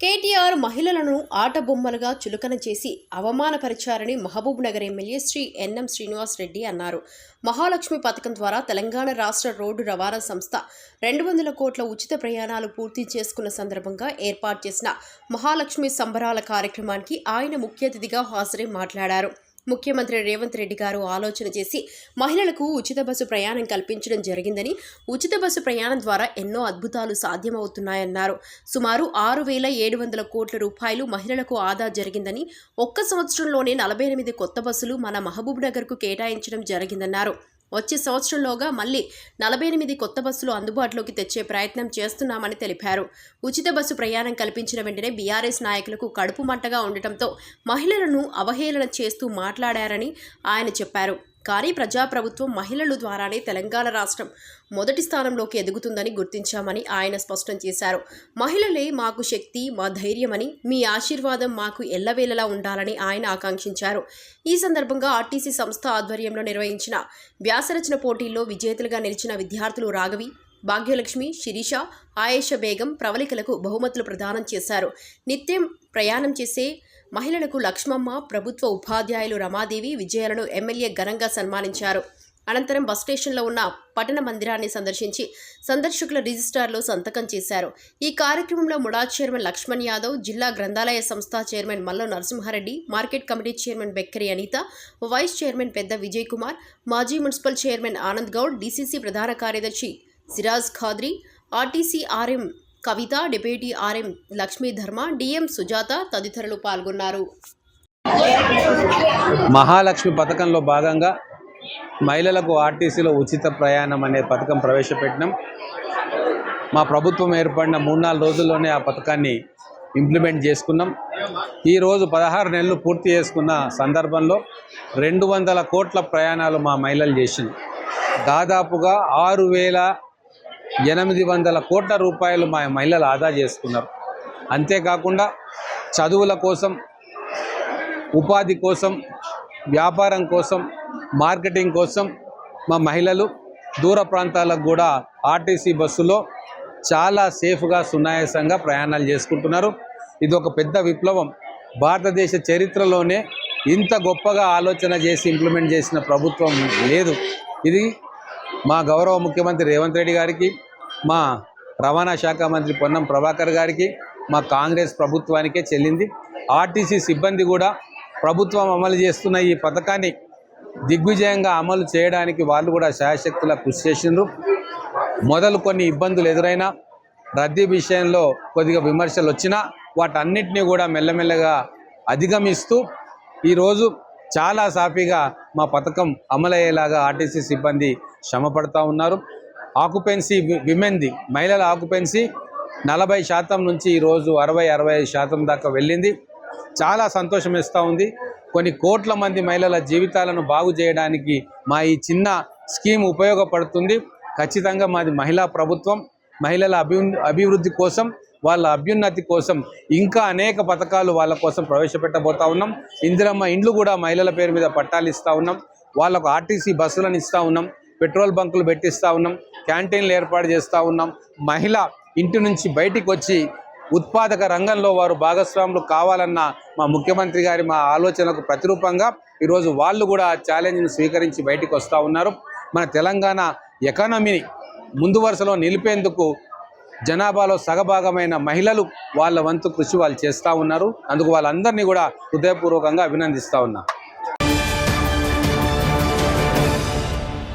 కేటీఆర్ మహిళలను ఆటబొమ్మలుగా చులకన చేసి అవమానపరిచారని Mahabubnagar MLA Shri NM Srinivas Reddy అన్నారు. మహాలక్ష్మి పథకం ద్వారా తెలంగాణ రాష్ట్ర రోడ్డు రవాణా సంస్థ రెండు వందల కోట్ల ఉచిత ప్రయాణాలు పూర్తి చేసుకున్న సందర్భంగా ఏర్పాటు చేసిన మహాలక్ష్మి సంబరాల కార్యక్రమానికి ఆయన ముఖ్య అతిథిగా హాజరై మాట్లాడారు. ముఖ్యమంత్రి రేవంత్ రెడ్డి గారు ఆలోచన చేసి మహిళలకు ఉచిత బస్సు ప్రయాణం కల్పించడం జరిగిందని ఉచిత బస్సు ప్రయాణం ద్వారా ఎన్నో అద్భుతాలు సాధ్యమవుతున్నాయన్నారు. సుమారు ఆరు వేల ఏడు వందల కోట్ల రూపాయలు మహిళలకు ఆదా జరిగిందని ఒక్క సంవత్సరంలోనే నలభై ఎనిమిది కొత్త బస్సులు మన మహబూబ్ నగర్కు కేటాయించడం జరిగిందన్నారు. వచ్చే సంవత్సరంలోగా మళ్ళీ నలభై ఎనిమిది కొత్త బస్సులు అందుబాటులోకి తెచ్చే ప్రయత్నం చేస్తున్నామని తెలిపారు. ఉచిత బస్సు ప్రయాణం కల్పించిన వెంటనే బీఆర్ఎస్ నాయకులకు కడుపు మంటగా ఉండటంతో మహిళలను అవహేళన చేస్తూ మాట్లాడారని ఆయన చెప్పారు. కానీ ప్రజాప్రభుత్వం మహిళల ద్వారానే తెలంగాణ రాష్ట్రం మొదటి స్థానంలోకి ఎదుగుతుందని గుర్తించామని ఆయన స్పష్టం చేశారు. మహిళలే మాకు శక్తి మా ధైర్యమని మీ ఆశీర్వాదం మాకు ఎల్లవేళలా ఉండాలని ఆయన ఆకాంక్షించారు. ఈ సందర్భంగా ఆర్టీసీ సంస్థ ఆధ్వర్యంలో నిర్వహించిన వ్యాసరచన పోటీల్లో విజేతలుగా నిలిచిన విద్యార్థులు రాఘవి భాగ్యలక్ష్మి శిరీష ఆయేష బేగం ప్రవళికలకు బహుమతులు ప్రదానం చేశారు. నిత్యం ప్రయాణం చేసే మహిళలకు లక్ష్మమ్మ ప్రభుత్వ ఉపాధ్యాయులు రమాదేవి విజయాలను ఎమ్మెల్యే ఘనంగా సన్మానించారు. అనంతరం బస్ స్టేషన్లో ఉన్న పట్టణ మందిరాన్ని సందర్శించి సందర్శకుల రిజిస్టార్లో సంతకం చేశారు. ఈ కార్యక్రమంలో ముడా చైర్మన్ లక్ష్మణ్ యాదవ్ జిల్లా గ్రంథాలయ సంస్థ chairman Malla Narasimhareddy market committee chairman Bekkari Anitha vice chairman పెద్ద విజయ్ కుమార్ మాజీ municipal chairman Anand Goud DCC ప్రధాన కార్యదర్శి Siraj Khadri RTC RM Kavitha deputy RM Lakshmi Dharma DM Sujatha తదితరులు పాల్గొన్నారు. మహాలక్ష్మి పథకంలో భాగంగా మహిళలకు ఆర్టీసీలో ఉచిత ప్రయాణం అనే పథకం ప్రవేశపెట్టినాం. మా ప్రభుత్వం ఏర్పడిన మూడు నాలుగు రోజుల్లోనే ఆ పథకాన్ని ఇంప్లిమెంట్ చేసుకున్నాం. ఈరోజు పదహారు నెలలు పూర్తి చేసుకున్న సందర్భంలో రెండు వందల కోట్ల ప్రయాణాలు మా మహిళలు చేసింది దాదాపుగా ఆరు వేల ఎనిమిది వందల కోట్ల రూపాయలు మా మహిళలు ఆదా చేసుకున్నారు. అంతేకాకుండా చదువుల కోసం ఉపాధి కోసం వ్యాపారం కోసం మార్కెటింగ్ కోసం మా మహిళలు దూర ప్రాంతాలకు కూడా ఆర్టీసీ బస్సులో చాలా సేఫ్గా సునాయాసంగా ప్రయాణాలు చేసుకుంటున్నారు. ఇది ఒక పెద్ద విప్లవం. భారతదేశ చరిత్రలోనే ఇంత గొప్పగా ఆలోచన చేసి ఇంప్లిమెంట్ చేసిన ప్రభుత్వం లేదు. ఇది మా గౌరవ ముఖ్యమంత్రి రేవంత్ రెడ్డి గారికి మా రవాణా శాఖ మంత్రి పొన్నం ప్రభాకర్ గారికి మా కాంగ్రెస్ ప్రభుత్వానికే చెల్లింది. ఆర్టీసీ సిబ్బంది కూడా ప్రభుత్వం అమలు చేస్తున్న ఈ పథకాన్ని దిగ్విజయంగా అమలు చేయడానికి వాళ్ళు కూడా శాయశక్తుల కృషి చేసిండ్రు. మొదలు కొన్ని ఇబ్బందులు ఎదురైనా రద్దీ విషయంలో కొద్దిగా విమర్శలు వచ్చినా వాటన్నిటినీ కూడా మెల్లమెల్లగా అధిగమిస్తూ ఈరోజు చాలా సాఫీగా మా పథకం అమలయ్యేలాగా ఆర్టీసీ సిబ్బంది శ్రమపడతా ఉన్నారు. ఆక్యుపెన్సీ విమెన్ది మహిళల ఆక్యుపెన్సీ నలభై శాతం నుంచి ఈరోజు అరవై అరవై ఐదు శాతం దాకా వెళ్ళింది. చాలా సంతోషం ఇస్తూ ఉంది. కొన్ని కోట్ల మంది మహిళల జీవితాలను బాగు చేయడానికి మా ఈ చిన్న స్కీమ్ ఉపయోగపడుతుంది. ఖచ్చితంగా మాది మహిళా ప్రభుత్వం మహిళల అభి అభివృద్ధి కోసం వాళ్ళ అభ్యున్నతి కోసం ఇంకా అనేక పథకాలు వాళ్ళ కోసం ప్రవేశపెట్టబోతా ఉన్నాం. ఇందిరమ్మ ఇండ్లు కూడా మహిళల పేరు మీద పట్టాలు ఇస్తూ ఉన్నాం. వాళ్ళకు ఆర్టీసీ బస్సులను ఇస్తూ ఉన్నాం. పెట్రోల్ బంకులు పెట్టిస్తూ ఉన్నాం క్యాంటీన్లు ఏర్పాటు చేస్తూ ఉన్నాం. మహిళ ఇంటి నుంచి బయటికి వచ్చి ఉత్పాదక రంగంలో వారు భాగస్వాములు కావాలన్న మా ముఖ్యమంత్రి గారి మా ఆలోచనకు ప్రతిరూపంగా ఈరోజు వాళ్ళు కూడా ఆ ఛాలెంజ్ని స్వీకరించి బయటికి వస్తూ ఉన్నారు. మన తెలంగాణ ఎకానమీని ముందు వరుసలో నిలిపేందుకు జనాభాలో సగభాగమైన మహిళలు వాళ్ళ వంతు కృషి వాళ్ళు చేస్తూ ఉన్నారు. అందుకు వాళ్ళందరినీ కూడా హృదయపూర్వకంగా అభినందిస్తూ ఉన్నా.